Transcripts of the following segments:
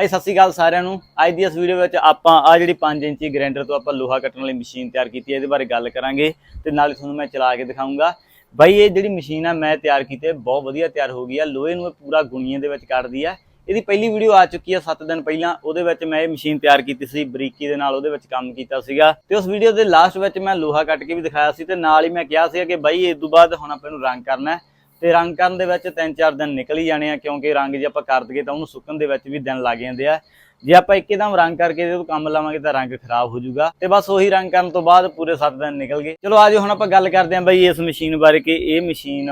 ਭਾਈ, ਸਤਿ ਸ਼੍ਰੀ ਅਕਾਲ ਸਾਰਿਆਂ ਨੂੰ। ਅੱਜ ਦੀ ਇਸ ਵੀਡੀਓ ਵਿੱਚ ਆਪਾਂ ਆ ਜਿਹੜੀ 5 ਇੰਚੀ ਗ੍ਰੈਂਡਰ ਤੋਂ ਆਪਾਂ ਲੋਹਾ ਕੱਟਣ ਵਾਲੀ ਮਸ਼ੀਨ ਤਿਆਰ ਕੀਤੀ ਹੈ, ਇਹਦੇ ਬਾਰੇ ਗੱਲ ਕਰਾਂਗੇ ਤੇ ਨਾਲ ਹੀ ਤੁਹਾਨੂੰ ਮੈਂ ਚਲਾ ਕੇ ਦਿਖਾਉਂਗਾ ਭਾਈ, ਇਹ ਜਿਹੜੀ ਮਸ਼ੀਨ ਆ, ਮੈਂ ਤਿਆਰ ਕੀਤੀ ਹੈ, ਬਹੁਤ ਵਧੀਆ ਤਿਆਰ ਹੋ ਗਈ ਆ। ਲੋਹੇ ਨੂੰ ਇਹ ਪੂਰਾ ਗੁਣੀਆਂ ਦੇ ਵਿੱਚ ਕੱਢਦੀ ਆ। ਇਹਦੀ ਪਹਿਲੀ ਵੀਡੀਓ ਆ ਚੁੱਕੀ ਆ 7 ਦਿਨ ਪਹਿਲਾਂ। ਉਹਦੇ ਵਿੱਚ ਮੈਂ ਇਹ ਮਸ਼ੀਨ ਤਿਆਰ ਕੀਤੀ ਸੀ, ਬਰੀਕੀ ਦੇ ਨਾਲ ਉਹਦੇ ਵਿੱਚ ਕੰਮ ਕੀਤਾ ਸੀਗਾ। ਤੇ ਉਸ ਵੀਡੀਓ ਦੇ ਲਾਸਟ ਵਿੱਚ ਮੈਂ ਲੋਹਾ ਕੱਟ ਕੇ ਵੀ ਦਿਖਾਇਆ ਸੀ ਤੇ ਨਾਲ ਹੀ ਮੈਂ ਕਿਹਾ ਸੀਗਾ ਕਿ ਬਾਈ ਇਸ ਤੋਂ ਬਾਅਦ ਹੁਣ ਆਪਾਂ ਇਹਨੂੰ ਰੰਗ ਕਰਨਾ ਹੈ। ਤੇ ਰੰਗ ਕਰਨ ਦੇ ਵਿੱਚ 3-4 ਦਿਨ ਨਿਕਲ ਹੀ ਜਾਣੇ ਆ, ਕਿਉਂਕਿ ਰੰਗ ਜੇ ਆਪਾਂ ਕਰ ਦਈਏ ਤਾਂ ਉਹਨੂੰ ਸੁੱਕਣ ਦੇ ਵਿੱਚ ਵੀ ਦਿਨ ਲੱਗ ਜਾਂਦੇ ਆ। ਜੇ ਆਪਾਂ ਇੱਕਦਮ ਰੰਗ ਕਰਕੇ ਇਹਦੇ ਤੋਂ ਕੰਮ ਲਾਵਾਂਗੇ ਤਾਂ ਰੰਗ ਖਰਾਬ ਹੋ ਜਾਊਗਾ। ਤੇ ਬਸ ਉਹੀ ਰੰਗ ਕਰਨ ਤੋਂ ਬਾਅਦ ਪੂਰੇ 7 ਦਿਨ ਨਿਕਲ ਗਏ। ਚਲੋ ਆਜੋ ਹੁਣ ਆਪਾਂ ਗੱਲ ਕਰਦੇ ਆਂ ਬਈ ਇਸ ਮਸ਼ੀਨ ਬਾਰੇ ਕਿ ਇਹ ਮਸ਼ੀਨ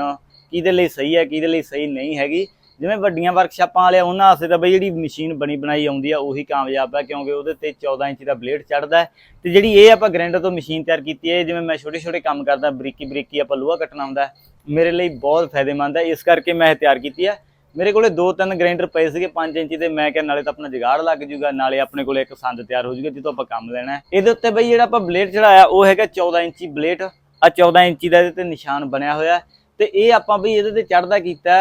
ਕਿਹਦੇ ਲਈ ਸਹੀ ਹੈ, ਕਿਹਦੇ ਲਈ ਸਹੀ ਨਹੀਂ ਹੈਗੀ। ਜਿਵੇਂ ਵੱਡੀਆਂ ਵਰਕਸ਼ਾਪਾਂ ਵਾਲੇ ਉਹਨਾਂ ਵਾਸਤੇ ਤਾਂ ਬਈ ਜਿਹੜੀ ਮਸ਼ੀਨ ਬਣੀ ਬਣਾਈ ਆਉਂਦੀ ਆ, ਉਹੀ ਕਾਮਯਾਬ ਹੈ ਕਿਉਂਕਿ ਉਹਦੇ ਤੇ 14 ਇੰਚ ਦਾ ਬਲੇਡ ਚੜਦਾ ਤੇ ਜਿਹੜੀ ਇਹ ਆਪਾਂ ਗ੍ਰਾਈਂਡਰ ਤੋਂ ਮਸ਼ੀਨ ਤਿਆਰ ਕੀਤੀ ਹੈ ਜਿਵੇਂ ਮੈਂ ਛੋਟੇ ਛੋਟੇ ਕੰਮ ਕਰਦਾ, ਬਰੀਕੀ ਬਰੀਕੀ ਆਪਾਂ ਲੋਹਾ ਕੱਟਣਾ ਹੁੰਦਾ ਮੇਰੇ ਲਈ ਬਹੁਤ ਫਾਇਦੇਮੰਦ ਹੈ। ਇਸ ਕਰਕੇ ਮੈਂ ਇਹ ਤਿਆਰ ਕੀਤੀ ਹੈ। ਮੇਰੇ ਕੋਲੇ ਦੋ ਤਿੰਨ ਗ੍ਰਾਈਂਡਰ ਪਏ ਸੀਗੇ 5 ਇੰਚੀ ਦੇ, ਮੈਂ ਕਿਹਾ ਨਾਲੇ ਤਾਂ ਆਪਣਾ ਜੁਗਾੜ ਲੱਗ ਜੂਗਾ, ਨਾਲੇ ਆਪਣੇ ਕੋਲੇ ਇੱਕ ਸੰਦ ਤਿਆਰ ਹੋ ਜੂਗਾ ਜਿੱਦੋਂ ਆਪਾਂ ਕੰਮ ਲੈਣਾ ਇਹਦੇ ਉੱਤੇ ਬਈ ਜਿਹੜਾ ਆਪਾਂ ਬਲੇਡ ਚੜਾਇਆ ਉਹ ਹੈਗਾ 14 ਇੰਚੀ ਬਲੇਡ ਆ 14 ਇੰਚੀ ਦਾ ਇਹਦੇ ਤੇ ਨਿਸ਼ਾਨ ਬਣਿਆ ਹੋਇਆ ਹੈ। ਤੇ ਇਹ ਆਪਾਂ ਬਈ ਇਹਦੇ ਤੇ ਚੜਦਾ ਕੀਤਾ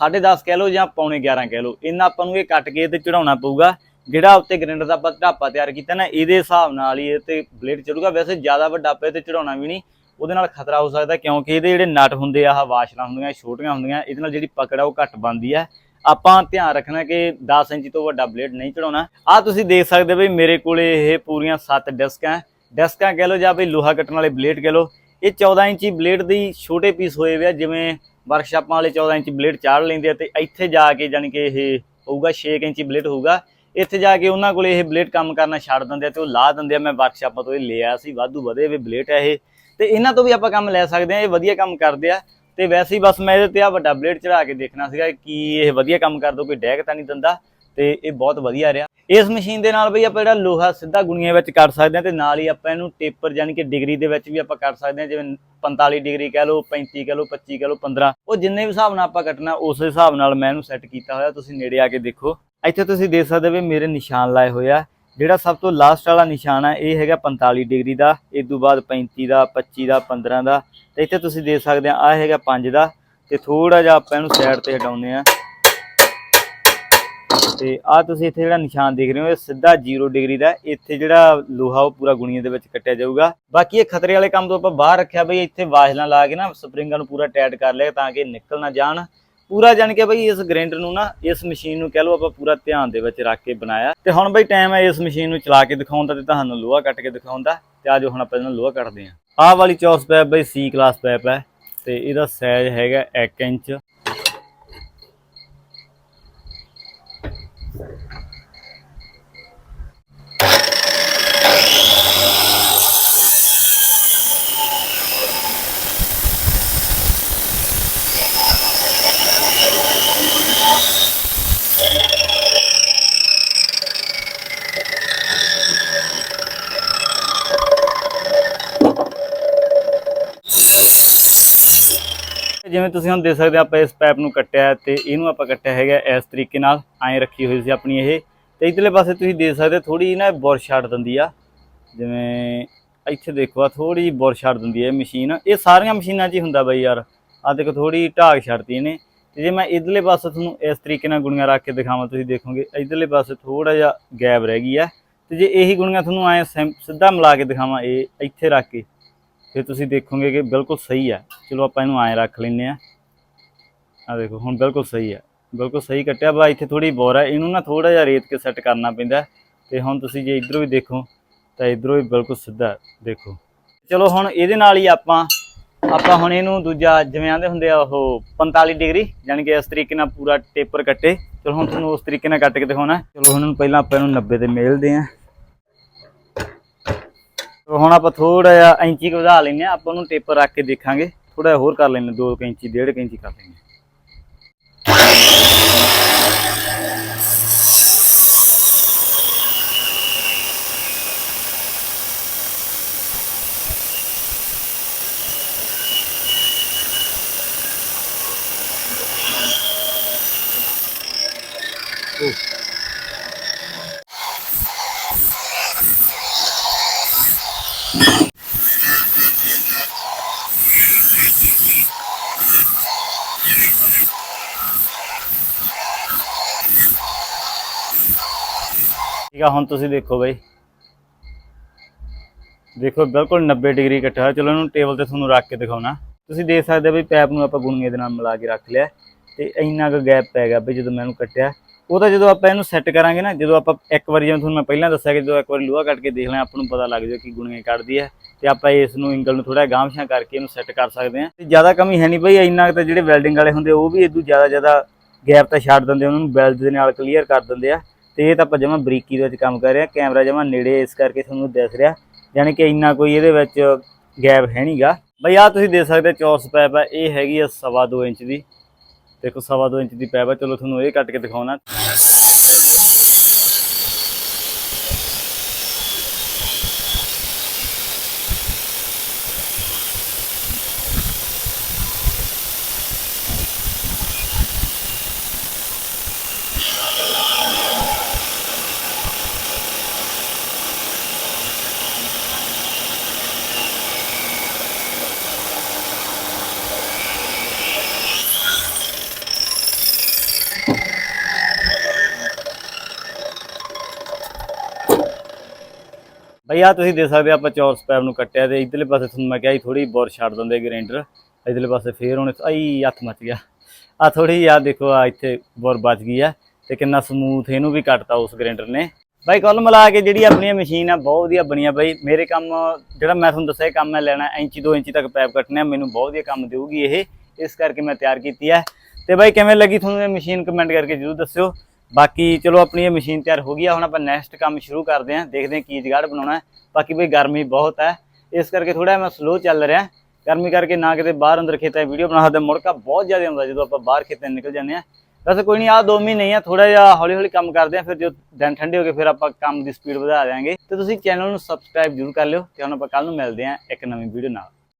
10.5 ਕਹਿ ਲਓ ਜਾਂ ਪੌਣੇ 11 ਕਹਿ ਲਓ, ਇੰਨਾ ਆਪਾਂ ਨੂੰ ਇਹ ਕੱਟ ਕੇ ਤੇ ਚੜਾਉਣਾ ਪਊਗਾ। ਜਿਹੜਾ ਉੱਤੇ ਗ੍ਰਾਈਂਡਰ ਦਾ ਆਪਾਂ ਢਾਪਾ ਤਿਆਰ ਕੀਤਾ ਨਾ, ਇਹਦੇ ਹਿਸਾਬ ਨਾਲ ਹੀ ਇਹ ਤੇ ਬਲੇਡ ਚੜੂਗਾ ਵੈਸੇ ਜ਼ਿਆਦਾ ਵੱਡਾ ਪਏ ਤੇ ਚੜਾਉਣਾ ਵੀ ਨਹੀਂ, ਉਹਦੇ ਨਾਲ ਖਤਰਾ ਹੋ ਸਕਦਾ ਕਿਉਂਕਿ ਇਹਦੇ ਜਿਹੜੇ ਨਟ ਹੁੰਦੇ ਆ, ਆਹ ਵਾਸ਼ਲਾਂ ਹੁੰਦੀਆਂ, ਛੋਟੀਆਂ ਹੁੰਦੀਆਂ, ਇਹਦੇ ਨਾਲ ਜਿਹੜੀ ਪਕੜ ਆ ਉਹ ਘੱਟ ਬਣਦੀ ਆ। ਆਪਾਂ ਧਿਆਨ ਰੱਖਣਾ ਕਿ 10 ਇੰਚ ਤੋਂ ਵੱਡਾ ਬਲੇਡ ਨਹੀਂ ਚੜਾਉਣਾ ਆ ਤੁਸੀਂ ਦੇਖ ਸਕਦੇ ਬਈ, ਮੇਰੇ ਕੋਲੇ ਇਹ ਪੂਰੀਆਂ 7 ਡਿਸਕਾਂ ਡਿਸਕਾਂ ਕਹਿ ਲਓ ਜਾਂ ਬਈ ਲੋਹਾ ਕੱਟਣ ਵਾਲੇ ਬਲੇਡ ਕਹਿ ਲਓ। ਇਹ 14 ਇੰਚੀ ਬਲੇਡ ਦੀ ਛੋਟੇ ਪੀਸ ਹੋਏ ਹੋਏ ਆ, ਜਿਵੇਂ ਵਰਕਸ਼ਾਪਾਂ ਵਾਲੇ 14 ਇੰਚ ਬਲੇਡ ਚਾੜ ਲੈਂਦੇ ਆ ਤੇ ਇੱਥੇ ਜਾ ਕੇ ਜਾਨੀ ਕਿ ਇਹ ਹੋਊਗਾ 6 ਇੰਚੀ ਬਲੇਡ ਹੋਊਗਾ। ਇੱਥੇ ਜਾ ਕੇ ਉਹਨਾਂ ਕੋਲੇ ਇਹ ਬਲੇਡ ਕੰਮ ਕਰਨਾ ਛੱਡ ਦਿੰਦੇ ਆ ਤੇ ਉਹ ਲਾ ਦਿੰਦੇ ਆ। ਮੈਂ ਵਰਕਸ਼ਾਪਾਂ ਤੋਂ ਇਹ ਲਿਆ ਸੀ, ਵਾਧੂ ਵਧੇ ਹੋਏ ਬਲੇਡ ਹੈ ਇਹ। ਤੇ ਇਹਨਾਂ ਤੋਂ ਵੀ ਆਪਾਂ ਕੰਮ ਲੈ ਸਕਦੇ ਆ, ਇਹ ਵਧੀਆ ਕੰਮ ਕਰਦੇ ਆ। ਤੇ ਵੈਸੇ ਹੀ ਬਸ ਮੈਂ ਇਹਦੇ ਤੇ ਆ ਵੱਡਾ ਬਲੇਡ ਚੜਾ ਕੇ ਦੇਖਣਾ ਸੀਗਾ ਕਿ ਇਹ ਵਧੀਆ ਕੰਮ ਕਰ ਕਰਦਾ ਕੋਈ ਡੈਗ ਤਾਂ ਨਹੀਂ ਦਿੰਦਾ। ਤੇ ਇਹ ਬਹੁਤ ਵਧੀਆ ਰਿਹਾ। ਇਸ ਮਸ਼ੀਨ ਦੇ ਨਾਲ ਬਈ ਆਪਾਂ ਜਿਹੜਾ ਲੋਹਾ ਸਿੱਧਾ ਗੁਣੀਆਂ ਵਿੱਚ ਕਰ ਸਕਦੇ ਆ ਤੇ ਨਾਲ ਹੀ ਆਪਾਂ ਇਹਨੂੰ ਟੇਪਰ ਯਾਨੀ ਕਿ ਡਿਗਰੀ ਦੇ ਵਿੱਚ ਵੀ ਆਪਾਂ ਕਰ ਸਕਦੇ ਆ ਜਿਵੇਂ 45 ਡਿਗਰੀ ਕਹਿ ਲਓ 35 ਕਹਿ ਲਓ 25 ਕਹਿ ਲਓ 15 ਉਹ ਜਿੰਨੇ ਵੀ ਹਿਸਾਬ ਨਾਲ ਆਪਾਂ ਕੱਟਣਾ, ਉਸ ਹਿਸਾਬ ਨਾਲ ਮੈਂ ਇਹਨੂੰ ਸੈੱਟ ਕੀਤਾ ਹੋਇਆ। ਤੁਸੀਂ ਨੇੜੇ ਆ ਕੇ ਦੇਖੋ। ਇੱਥੇ ਤੁਸੀਂ ਦੇਖ ਸਕਦੇ ਵੀ ਮੇਰੇ ਨਿਸ਼ਾਨ ਲਾਏ ਹੋਏ ਆ। ਜਿਹੜਾ ਸਭ ਤੋਂ ਲਾਸਟ ਵਾਲਾ ਨਿਸ਼ਾਨ ਆ, ਇਹ ਹੈਗਾ 45 ਡਿਗਰੀ ਦਾ। ਇਸ ਤੋਂ ਬਾਅਦ 35 ਦਾ 25 ਦਾ 15 ਦਾ। ਤੇ ਇੱਥੇ ਤੁਸੀਂ ਦੇਖ ਸਕਦੇ ਆ ਆ ਹੈਗਾ 5 ਦਾ। ਤੇ ਥੋੜਾ ਜਿਹਾ ਆਪਾਂ ਇਹਨੂੰ ਸਾਈਡ ਤੇ ਹਟਾਉਂਦੇ ਆ ਤੇ ਆ ਤੁਸੀਂ ਇੱਥੇ ਜਿਹੜਾ ਨਿਸ਼ਾਨ ਦੇਖ ਰਹੇ ਹੋ, ਇਹ ਸਿੱਧਾ 0 ਡਿਗਰੀ ਦਾ ਇੱਥੇ ਜਿਹੜਾ ਲੋਹਾ ਉਹ ਪੂਰਾ ਗੁਣੀਆਂ ਦੇ ਵਿੱਚ ਕੱਟਿਆ ਜਾਊਗਾ। ਬਾਕੀ ਇਹ ਖਤਰੇ ਵਾਲੇ ਕੰਮ ਤੋਂ ਆਪਾਂ ਬਾਹਰ ਰੱਖਿਆ ਬਈ, ਇੱਥੇ ਵਾਸ਼ਲਾਂ ਲਾ ਕੇ ਨਾ ਸਪਰਿੰਗਾਂ ਨੂੰ ਪੂਰਾ ਟਾਈਟ ਕਰ ਲਿਆ ਤਾਂ ਕਿ ਨਿਕਲ ਨਾ ਜਾਣ। ਪੂਰਾ ਜਾਣ ਕੇ ਬਈ ਇਸ ਗ੍ਰੈਂਡਰ ਨੂੰ ਨਾ, ਇਸ ਮਸ਼ੀਨ ਨੂੰ ਕਹਿ ਲਓ ਆਪਾਂ ਪੂਰਾ ਧਿਆਨ ਦੇ ਵਿੱਚ ਰੱਖ ਕੇ ਬਣਾਇਆ। ਤੇ ਹੁਣ ਬਈ ਟਾਈਮ ਹੈ ਇਸ ਮਸ਼ੀਨ ਨੂੰ ਚਲਾ ਕੇ ਦਿਖਾਉਣ ਦਾ ਤੇ ਤੁਹਾਨੂੰ ਲੋਹਾ ਕੱਟ ਕੇ ਦਿਖਾਉਣ ਦਾ। ਤੇ ਆਜੋ ਹੁਣ ਆਪਾਂ ਇਹਨਾਂ ਲੋਹਾ ਕੱਟਦੇ ਹਾਂ। ਆਹ ਵਾਲੀ ਚੌਰਸ ਪੈਪ ਬਈ ਸੀ ਕਲਾਸ ਪੈਪ ਹੈ ਤੇ ਇਹਦਾ ਸਾਈਜ਼ ਹੈਗਾ 1 ਇੰਚ। Thank you. ਜਿਵੇਂ ਤੁਸੀਂ ਹੁਣ ਦੇਖ ਸਕਦੇ ਆਪਾਂ ਇਸ ਪਾਈਪ ਨੂੰ ਕੱਟਿਆ ਹੈ ਤੇ ਇਹਨੂੰ ਆਪਾਂ ਕੱਟਿਆ ਹੈਗਾ ਇਸ ਤਰੀਕੇ ਨਾਲ, ਐਂ ਰੱਖੀ ਹੋਈ ਸੀ ਆਪਣੀ ਇਹ। ਤੇ ਇਧਰਲੇ ਪਾਸੇ ਤੁਸੀਂ ਦੇਖ ਸਕਦੇ ਹੋ ਥੋੜੀ ਨਾ ਬੁਰ ਛੱਡ ਦਿੰਦੀ ਆ। ਜਿਵੇਂ ਇੱਥੇ ਦੇਖੋ ਆ ਥੋੜੀ ਜਿਹੀ ਬੁਰ ਛੱਡ ਦਿੰਦੀ ਹੈ ਇਹ ਮਸ਼ੀਨ। ਇਹ ਸਾਰੀਆਂ ਮਸ਼ੀਨਾਂ 'ਚ ਹੀ ਹੁੰਦਾ ਬਈ ਯਾਰ ਆ ਦੇਖੋ ਥੋੜੀ ਢਾਗ ਛੱਡਦੀ ਇਹਨੇ। ਤੇ ਜੇ ਮੈਂ ਇਧਰਲੇ ਪਾਸੇ ਤੁਹਾਨੂੰ ਇਸ ਤਰੀਕੇ ਨਾਲ ਗੁਣੀਆਂ ਰੱਖ ਕੇ ਦਿਖਾਵਾਂ, ਤੁਸੀਂ ਦੇਖੋਗੇ, ਇਧਰਲੇ ਪਾਸੇ ਥੋੜਾ ਜਿਹਾ ਗੈਪ ਰਹਿ ਗਈ ਆ। ਤੇ ਜੇ ਇਹੀ ਗੁਣੀਆਂ ਤੁਹਾਨੂੰ ਐ ਸਿੱਧਾ ਮਿਲਾ ਕੇ ਦਿਖਾਵਾਂ, ਇਹ ਇੱਥੇ ਰੱਖ ਕੇ। ਫਿਰ ਤੁਸੀਂ ਦੇਖੋਗੇ ਕਿ ਬਿਲਕੁਲ ਸਹੀ ਹੈ ਚਲੋ ਆਪਾਂ ਇਹਨੂੰ ਐਂ ਰੱਖ ਲੈਨੇ ਆ। ਆ ਦੇਖੋ, ਹੁਣ ਬਿਲਕੁਲ ਸਹੀ ਹੈ ਬਿਲਕੁਲ ਸਹੀ ਕੱਟਿਆ। ਬਾ ਇੱਥੇ ਥੋੜੀ ਬੋਰ ਹੈ ਇਹਨੂੰ ਨਾ ਥੋੜਾ ਜਿਹਾ ਰੇਤ ਕੇ ਸੈੱਟ ਕਰਨਾ ਪੈਂਦਾ ਤੇ ਹੁਣ ਤੁਸੀਂ ਜੇ ਇਧਰੋਂ ਵੀ ਦੇਖੋ, ਤਾਂ ਇਧਰੋਂ ਵੀ ਬਿਲਕੁਲ ਸਿੱਧਾ ਦੇਖੋ। ਚਲੋ ਹੁਣ ਇਹਦੇ ਨਾਲ ਹੀ ਆਪਾਂ ਆਪਾਂ ਹੁਣ ਇਹਨੂੰ ਦੂਜਾ ਜਿਵੇਂ ਆਂਦੇ ਹੁੰਦੇ ਆ, ਉਹ 45 ਡਿਗਰੀ ਯਾਨੀ ਕਿ ਇਸ ਤਰੀਕੇ ਨਾਲ ਪੂਰਾ ਟੇਪਰ ਕੱਟੇ। ਚਲੋ ਹੁਣ ਤੁਹਾਨੂੰ ਉਸ ਤਰੀਕੇ ਨਾਲ ਕੱਟ ਕੇ ਦਿਖਾਉਣਾ ਚਲੋ ਹੁਣ ਪਹਿਲਾਂ ਆਪਾਂ ਇਹਨੂੰ 90 ਤੇ ਮੇਲਦੇ ਆਂ ਸੋ ਹੁਣ ਆਪਾਂ ਥੋੜਾ ਜਿਹਾ ਇੰਚੀ ਵਧਾ ਲੈਨੇ ਆ ਆਪਾਂ ਉਹਨੂੰ ਟੇਪਰ ਰੱਖ ਕੇ ਦੇਖਾਂਗੇ ਥੋੜਾ ਹੋਰ ਕਰ ਲੈਨੇ 2 ਇੰਚੀ, ਡੇਢ ਇੰਚੀ ਕਰ ਲੈਨੇ Ooh. ਠੀਕ ਆ, ਹੁਣ ਤੁਸੀਂ ਦੇਖੋ ਬਾਈ। ਦੇਖੋ, ਬਿਲਕੁਲ 90 ਡਿਗਰੀ ਇਕੱਠਾ ਹੋਇਆ। ਚਲੋ, ਇਹਨੂੰ ਟੇਬਲ ਤੇ ਤੁਹਾਨੂੰ ਰੱਖ ਕੇ ਦਿਖਾਉਣਾ। ਤੁਸੀਂ ਦੇਖ ਸਕਦੇ ਹੋ ਵੀ ਪੈਪ ਨੂੰ ਆਪਾਂ ਗੁਣੀਏ ਦੇ ਨਾਲ ਮਿਲਾ ਕੇ ਰੱਖ ਲਿਆ। ਤੇ ਇੰਨਾ ਕੁ ਗੈਪ ਪੈ ਗਿਆ ਵੀ ਜਦੋਂ ਮੈਂ ਇਹਨੂੰ ਕੱਟਿਆ। ਉਹ ਤਾਂ ਜਦੋਂ ਆਪਾਂ ਇਹਨੂੰ ਸੈੱਟ ਕਰਾਂਗੇ ਨਾ, ਜਦੋਂ ਆਪਾਂ ਇੱਕ ਵਾਰੀ ਜਿਵੇਂ ਤੁਹਾਨੂੰ ਮੈਂ ਪਹਿਲਾਂ ਦੱਸਿਆ ਕਿ ਜਦੋਂ ਇੱਕ ਵਾਰੀ ਲੋਹਾ ਕੱਟ ਕੇ ਦੇਖ ਲਿਆ, ਆਪਾਂ ਨੂੰ ਪਤਾ ਲੱਗ ਜਾਏ ਕਿ ਗੁਣੀਆਂ ਕੱਢਦੀ ਹੈ। ਤੇ ਆਪਾਂ ਇਸ ਨੂੰ ਐਂਗਲ ਨੂੰ ਥੋੜਾ ਗਾਂਵਸ਼ਾਂ ਕਰਕੇ ਇਹਨੂੰ ਸੈੱਟ ਕਰ ਸਕਦੇ ਹਾਂ। ਤੇ ਜ਼ਿਆਦਾ ਕਮੀ ਹੈ ਨਹੀਂ ਬਈ, ਇੰਨਾ ਕੁ ਤਾਂ ਜਿਹੜੇ ਵੈਲਡਿੰਗ ਵਾਲੇ ਹੁੰਦੇ, ਉਹ ਵੀ ਇਦੋਂ ਜ਼ਿਆਦਾ ਜ਼ਿਆਦਾ ਗੈਪ ਤਾਂ ਛੱਡ ਦਿੰਦੇ ਉਹਨਾਂ ਨੂੰ ਵੈਲਡ ਦੇ ਨਾਲ ਕਲੀਅਰ ਕਰ ਦਿੰਦੇ ਆ। ਤੇ ਇਹ ਤਾਂ ਆਪਾਂ ਜਮਾ ਬਰੀਕੀ ਦੇ ਵਿੱਚ ਕੰਮ ਕਰ ਰਹੇ ਆ ਕੈਮਰਾ ਜਮਾ ਨੇੜੇ ਇਸ ਕਰਕੇ ਤੁਹਾਨੂੰ ਦਿਸ ਰਿਹਾ। ਯਾਨੀ ਕਿ ਇੰਨਾ ਕੋਈ ਇਹਦੇ ਵਿੱਚ ਗੈਪ ਹੈ ਨਹੀਂਗਾ ਬਈ ਆ ਤੁਸੀਂ ਦੇਖ ਸਕਦੇ ਹੋ, ਚੌਰਸ ਪੈਪ ਆ। ਇਹ ਹੈਗੀ ਆ ਸਵਾ ਦੋ ਇੰਚ ਦੀ। ਦੇਖੋ, ਸਵਾ ਦੋ ਇੰਚ ਦੀ ਪੈਪ ਆ। ਚਲੋ, ਤੁਹਾਨੂੰ ਇਹ ਕੱਟ ਕੇ ਦਿਖਾਉਣਾ। ਬਈ ਆ ਤੁਸੀਂ ਦੇਖ ਸਕਦੇ ਆਪਾਂ ਚੌਰਸ ਪੈਪ ਨੂੰ ਕੱਟਿਆ ਤੇ ਇਧਰਲੇ ਪਾਸੇ ਤੁਹਾਨੂੰ ਮੈਂ ਕਿਹਾ ਸੀ ਥੋੜੀ ਬੋਰ ਛੱਡ ਦਿੰਦੇ ਗ੍ਰਾਈਂਡਰ ਇਧਰਲੇ ਪਾਸੇ ਫੇਰ ਹੁਣ ਆਈ ਹੱਥ ਮੱਚ ਗਿਆ। ਆ ਥੋੜੀ ਆ ਦੇਖੋ ਆ ਇੱਥੇ ਬੋਰ ਬਚ ਗਈ ਆ ਤੇ ਕਿੰਨਾ ਸਮੂਥ ਇਹਨੂੰ ਵੀ ਕੱਟਤਾ ਉਸ ਗ੍ਰਾਈਂਡਰ ਨੇ। ਬਾਈ ਕੁੱਲ ਮਿਲਾ ਕੇ ਜਿਹੜੀ ਆਪਣੀ ਮਸ਼ੀਨ ਆ, ਬਹੁਤ ਵਧੀਆ ਬਣੀ ਬਾਈ। ਮੇਰੇ ਕੰਮ, ਜਿਹੜਾ ਮੈਂ ਤੁਹਾਨੂੰ ਦੱਸਿਆ ਕੰਮ ਮੈਂ ਲੈਣਾ ਇੰਚੀ 2 ਇੰਚੀ ਤੱਕ ਪੈਪ ਕੱਟਣਾ ਮੈਨੂੰ ਬਹੁਤ ਵਧੀਆ ਕੰਮ ਦੇਊਗੀ ਇਹ। ਇਸ ਕਰਕੇ ਮੈਂ ਤਿਆਰ ਕੀਤੀ ਹੈ ਤੇ ਬਾਈ ਕਿਵੇਂ ਲੱਗੀ ਤੁਹਾਨੂੰ ਇਹ ਮਸ਼ੀਨ, ਕਮੈਂਟ ਕਰਕੇ ਜਰੂਰ ਦੱਸਿਓ। ਬਾਕੀ ਚਲੋ ਆਪਣੀ ਇਹ ਮਸ਼ੀਨ ਤਿਆਰ ਹੋ ਗਈ ਆ, ਹੁਣ ਆਪਾਂ ਨੈਕਸਟ ਕੰਮ ਸ਼ੁਰੂ ਕਰਦੇ ਹਾਂ ਦੇਖਦੇ ਹਾਂ ਕੀ ਜਗਾੜ ਬਣਾਉਣਾ ਹੈ। ਬਾਕੀ ਬਈ ਗਰਮੀ ਬਹੁਤ ਹੈ, ਇਸ ਕਰਕੇ ਥੋੜਾ ਮੈਂ ਸਲੋ ਚੱਲ ਰਿਹਾ ਗਰਮੀ ਕਰਕੇ ਨਾ ਕਿਤੇ ਬਾਹਰ ਅੰਦਰ ਖੇਤਾਂ 'ਚ ਵੀਡੀਓ ਬਣਾ ਸਕਦੇ, ਮੁੜਕਾ ਬਹੁਤ ਜ਼ਿਆਦਾ ਆਉਂਦਾ ਜਦੋਂ ਆਪਾਂ ਬਾਹਰ ਖੇਤਾਂ 'ਚ ਨਿਕਲ ਜਾਂਦੇ ਆ। ਵੈਸੇ ਕੋਈ ਨਹੀਂ ਆ ਦੋ ਮਹੀਨੇ ਹੀ ਆ ਥੋੜਾ ਜਿਹਾ ਹੌਲੀ ਹੌਲੀ ਕੰਮ ਕਰਦੇ ਆ, ਫਿਰ ਜਦੋਂ ਦਿਨ ਠੰਡੇ ਹੋ ਗਏ, ਫਿਰ ਆਪਾਂ ਕੰਮ ਦੀ ਸਪੀਡ ਵਧਾ ਦਿਆਂਗੇ। ਤੇ ਤੁਸੀਂ ਚੈਨਲ ਨੂੰ ਸਬਸਕ੍ਰਾਈਬ ਜ਼ਰੂਰ ਕਰ ਲਿਓ, ਤੇ ਹੁਣ ਆਪਾਂ ਕੱਲ ਨੂੰ ਮਿਲਦੇ ਆ ਇੱਕ ਨਵੀਂ ਵੀਡੀਓ ਨਾਲ।